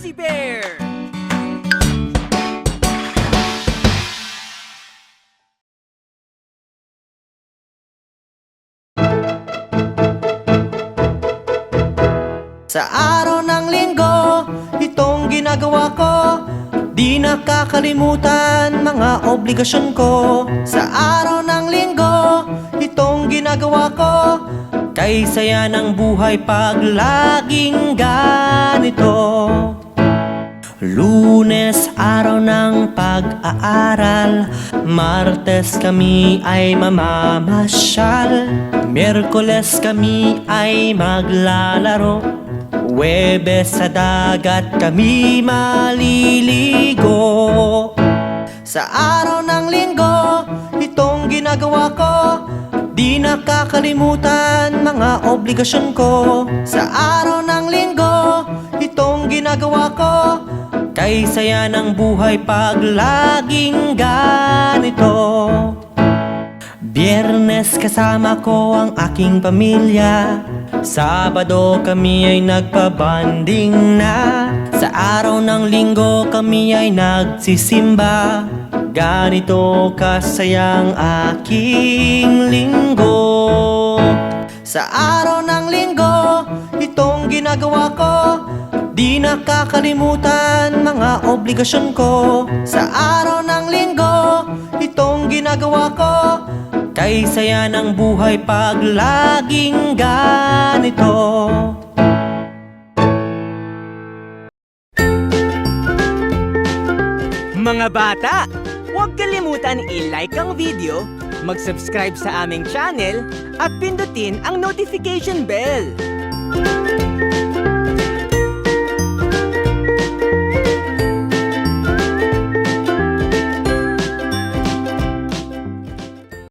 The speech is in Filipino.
Bouncy Bear! Sa araw ng linggo, itong ginagawa ko. Di nakakalimutan mga obligasyon ko. Sa araw ng linggo, itong ginagawa ko. Kay saya ng buhay pag laging gano'n Lunes, araw ng pag-aaral. Martes kami ay mamamasyal. Miyerkules kami ay maglalaro. Webes sa dagat kami maliligo. Sa araw ng linggo, itong ginagawa ko. Di nakakalimutan mga obligasyon ko. Sa araw Kay saya ng buhay pag laging ganito. Biyernes kasama ko ang aking pamilya. Sabado kami ay nagpabanding na. Sa araw ng linggo kami ay nagsisimba. Ganito kasayang aking linggo. Sa araw ng linggo, itong ginagawa ko Di nakakalimutan mga obligasyon ko. Sa araw ng linggo, itong ginagawa ko. Kay ng buhay pag laging ganito. Mga bata, huwag kalimutan i-like ang video, mag-subscribe sa aming channel, at pindutin ang notification bell.